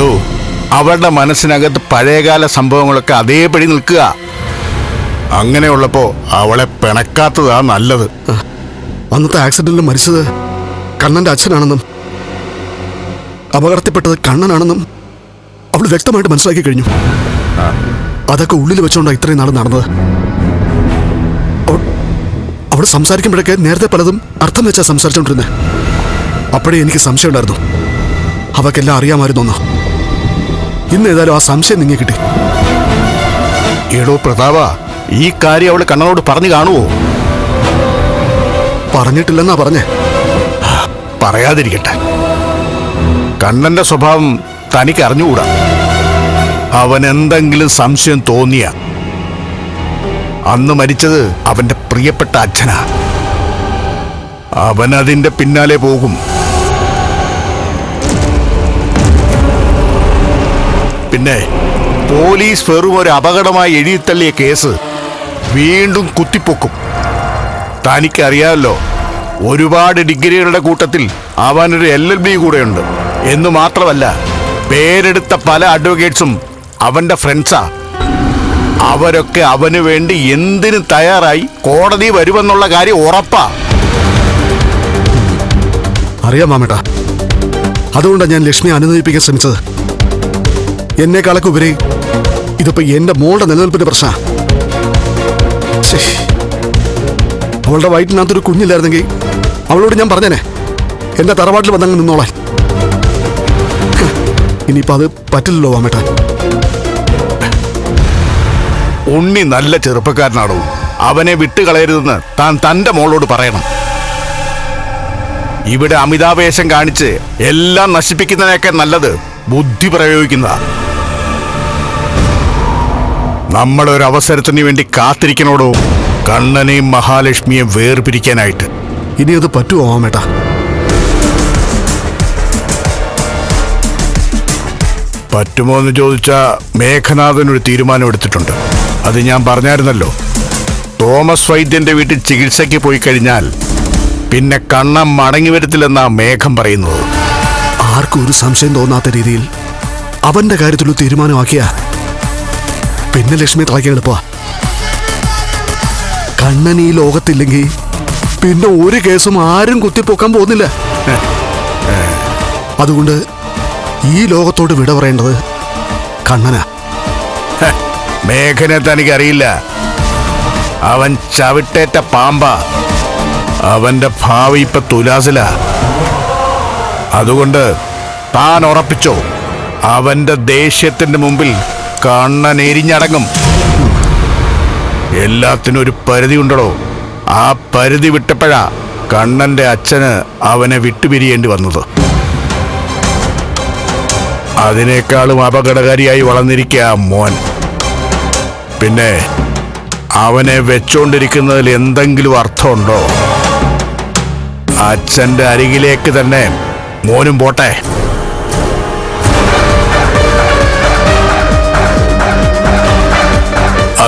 എടോ അവരുടെ മനസ്സിനകത്ത് പഴയകാല സംഭവങ്ങളൊക്കെ അതേപടി നിൽക്കുക. അങ്ങനെയുള്ളപ്പോ അവളെ പിണക്കാത്തതാ നല്ലത്. അന്നത്തെ ആക്സിഡന്റിൽ മരിച്ചത് കണ്ണന്റെ അച്ഛനാണെന്നും അപകടത്തിൽപ്പെട്ടത് കണ്ണനാണെന്നും അവൾ വ്യക്തമായിട്ട് മനസ്സിലാക്കി കഴിഞ്ഞു. അതൊക്കെ ഉള്ളിൽ വെച്ചുകൊണ്ടാണ് ഇത്രയും നാൾ നടന്നത്. അവൾ- സംസാരിക്കുമ്പോഴൊക്കെ നേരത്തെ പലതും അർത്ഥം വെച്ചാ സംസാരിച്ചോണ്ടിരുന്നത് അപ്പോഴേ എനിക്ക് സംശയം ഉണ്ടായിരുന്നു അവക്കെല്ലാം അറിയാമായിരുന്നു. ഇന്ന് ഏതായാലും ആ സംശയം നിങ്ങൾ കിട്ടി. എടോ പ്രതാപ ഈ കാര്യം അവൾ കണ്ണനോട് പറഞ്ഞു കാണുവോ? പറഞ്ഞിട്ടില്ലെന്നാ പറഞ്ഞേ. പറയാതിരിക്കട്ടെ. കണ്ണന്റെ സ്വഭാവം തനിക്ക് അറിഞ്ഞുകൂടാ. അവൻ എന്തെങ്കിലും സംശയം തോന്നിയ അന്ന് മരിച്ചത് അവന്റെ പ്രിയപ്പെട്ട അച്ഛനാ. അവനതിന്റെ പിന്നാലെ പോകും. പിന്നെ പോലീസ് വെറും ഒരു അപകടമായി എഴുതിത്തള്ളിയ കേസ് വീണ്ടും കുത്തിപ്പൊക്കും. തനിക്കറിയാമല്ലോ ഒരുപാട് ഡിഗ്രികളുടെ കൂട്ടത്തിൽ അവനൊരു എൽ എൽ ബി കൂടെയുണ്ട്. എന്ന് മാത്രമല്ല പേരെടുത്ത പല അഡ്വക്കേറ്റ്സും അവന്റെ ഫ്രണ്ട്സാ. അവരൊക്കെ അവന് വേണ്ടി എന്തിനും തയ്യാറായി കോടതി വരുമെന്നുള്ള കാര്യം ഉറപ്പാ. അറിയാം മാമേട്ടാ. അതുകൊണ്ടാണ് ഞാൻ ലക്ഷ്മിയെ അനുനയിപ്പിക്കാൻ ശ്രമിച്ചത്. എന്നെക്കാളൊക്കെ കളക്കുപരി ഇതിപ്പോ എന്റെ മോളുടെ നിലനിൽപ്പിന്റെ പ്രശ്ന. അവളുടെ വയറ്റിനകത്തൊരു കുഞ്ഞില്ലായിരുന്നെങ്കിൽ അവളോട് ഞാൻ പറഞ്ഞേനെ. എന്റെ തറവാട്ടിൽ വന്നങ്ങ് നിന്നോളാൻ. ഇനിയിപ്പോ അത് പറ്റില്ലല്ലോ വാമേട്ട. ഉണ്ണി നല്ല ചെറുപ്പക്കാരനാണോ? അവനെ വിട്ടുകളയരുതെന്ന് താൻ തന്റെ മോളോട് പറയണം. ഇവിടെ അമിതാവേശം കാണിച്ച് എല്ലാം നശിപ്പിക്കുന്നതിനൊക്കെ നല്ലത് ബുദ്ധി പ്രയോഗിക്കുന്നതാ. നമ്മളൊരു അവസരത്തിന് വേണ്ടി കാത്തിരിക്കണോടോ? കണ്ണനെയും മഹാലക്ഷ്മിയെ വേർപിരിക്കാനായിട്ട്. ഇനി അത് പറ്റുമോ ആമേട്ടാ പറ്റുമോ എന്ന് ചോദിച്ചാ മേഘനാഥൻ ഒരു തീരുമാനം എടുത്തിട്ടുണ്ട്. അത് ഞാൻ പറഞ്ഞായിരുന്നല്ലോ. തോമസ് വൈദ്യന്റെ വീട്ടിൽ ചികിത്സയ്ക്ക് പോയി കഴിഞ്ഞാൽ പിന്നെ കണ്ണം മടങ്ങി വരത്തില്ലെന്നാ മേഘം പറയുന്നത്. ആർക്കും ഒരു സംശയം തോന്നാത്ത രീതിയിൽ അവന്റെ കാര്യത്തിലൊരു തീരുമാനമാക്കിയ പിന്നെ ലക്ഷ്മി തളയ്ക്കാൻ കണ്ണൻ ഈ ലോകത്തില്ലെങ്കിൽ പിന്നെ ഒരു കേസും ആരും കുത്തിപ്പൊക്കാൻ പോകുന്നില്ല. അതുകൊണ്ട് ഈ ലോകത്തോട് വിട പറയേണ്ടത് കണ്ണനാ. മേഘനെ തനിക്കറിയില്ല അവൻ ചവിട്ടേറ്റ പാമ്പ. അവന്റെ ഭാവി ഇപ്പൊ തുലാസില. അതുകൊണ്ട് താൻ ഉറപ്പിച്ചോ അവന്റെ ദേഷ്യത്തിന്റെ മുമ്പിൽ കണ്ണൻ എരിഞ്ഞടങ്ങും. എല്ലാത്തിനും ഒരു പരിധി ഉണ്ടടോ. ആ പരിധി വിട്ടപ്പോഴാ കണ്ണന്റെ അച്ഛന് അവനെ വിട്ടുപിരിയേണ്ടി വന്നത്. അതിനേക്കാളും അപകടകാരിയായി വളർന്നിരിക്കുക മോൻ. പിന്നെ അവനെ വെച്ചോണ്ടിരിക്കുന്നതിൽ എന്തെങ്കിലും അർത്ഥമുണ്ടോ? അച്ഛന്റെ അരികിലേക്ക് തന്നെ മോനും പോട്ടെ.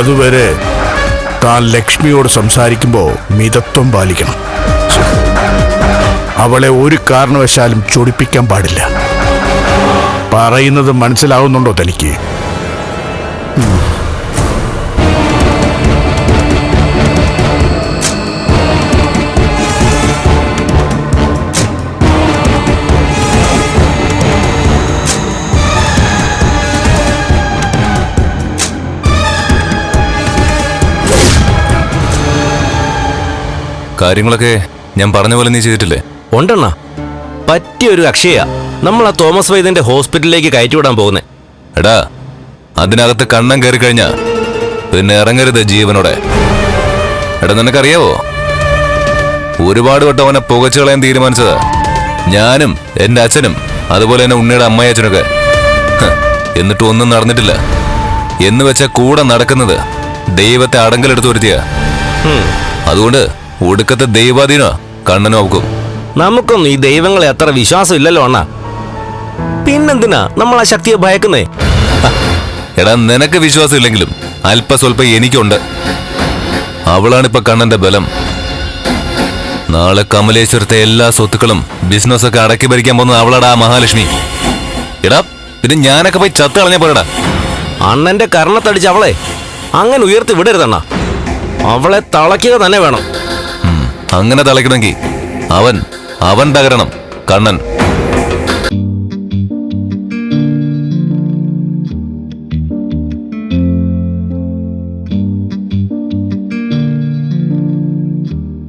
അതുവരെ താൻ ലക്ഷ്മിയോട് സംസാരിക്കുമ്പോൾ മിതത്വം പാലിക്കണം. അവളെ ഒരു കാരണവശാലും ചൊടിപ്പിക്കാൻ പാടില്ല. പറയുന്നത് മനസ്സിലാവുന്നുണ്ടോ തനിക്ക്? കാര്യങ്ങളൊക്കെ ഞാൻ പറഞ്ഞ പോലെ നീ ചെയ്തിട്ടില്ലേ? ഉണ്ടെണ്ണ. പറ്റിയൊരു അക്ഷയ. നമ്മൾ ആ തോമസ് വൈദ്യന്റെ ഹോസ്പിറ്റലിലേക്ക് കയറ്റിവിടാൻ പോകുന്നേ. എടാ അതിനകത്ത് കണ്ണം കയറി കഴിഞ്ഞാ പിന്നെ ഇറങ്ങരുത് ജീവനോടെ. എടാ നിനക്കറിയാവോ? ഒരുപാട് വട്ടം അവനെ പുകച്ചു കളയാൻ തീരുമാനിച്ചത്. ഞാനും എന്റെ അച്ഛനും അതുപോലെ തന്നെ ഉണ്ണിയുടെ അമ്മയച്ഛനൊക്കെ. അച്ഛനൊക്കെ എന്നിട്ടും ഒന്നും നടന്നിട്ടില്ല. എന്ന് വെച്ച കൂടെ നടക്കുന്നത് ദൈവത്തെ അടങ്കലെടുത്ത് വരുത്തിയ. അതുകൊണ്ട് ഒടുക്കത്തെ ദൈവാധീന കണ്ണനും അവക്കും നമുക്കൊന്നും ഈ ദൈവങ്ങളെ അത്ര വിശ്വാസം ഇല്ലല്ലോ അണ്ണ. പിന്നെന്തിനാ നമ്മൾ ആ ശക്തിയെ ഭയക്കുന്നേ? എടാ നിനക്ക് വിശ്വാസം ഇല്ലെങ്കിലും അല്പസ്വല്പം എനിക്കുണ്ട്. അവളാണിപ്പോ കണ്ണന്റെ ബലം. നാളെ കമലേശ്വരത്തെ എല്ലാ സ്വത്തുക്കളും ബിസിനസ്സൊക്കെ അടക്കി ഭരിക്കാൻ പോകുന്നത് അവളാടാ ആ മഹാലക്ഷ്മി. എടാ പിന്നെ ഞാനൊക്കെ പോയി ചത്ത് കളഞ്ഞ പോരടാ. അണ്ണന്റെ കർണത്തടിച്ച് അവളെ അങ്ങനെ ഉയർത്തി വിടരുതണ്ണ. അവളെ തളയ്ക്കുക തന്നെ വേണം. അങ്ങനെ തളയ്ക്കണമെങ്കിൽ അവൻ അവൻ തകരണം. കണ്ണൻ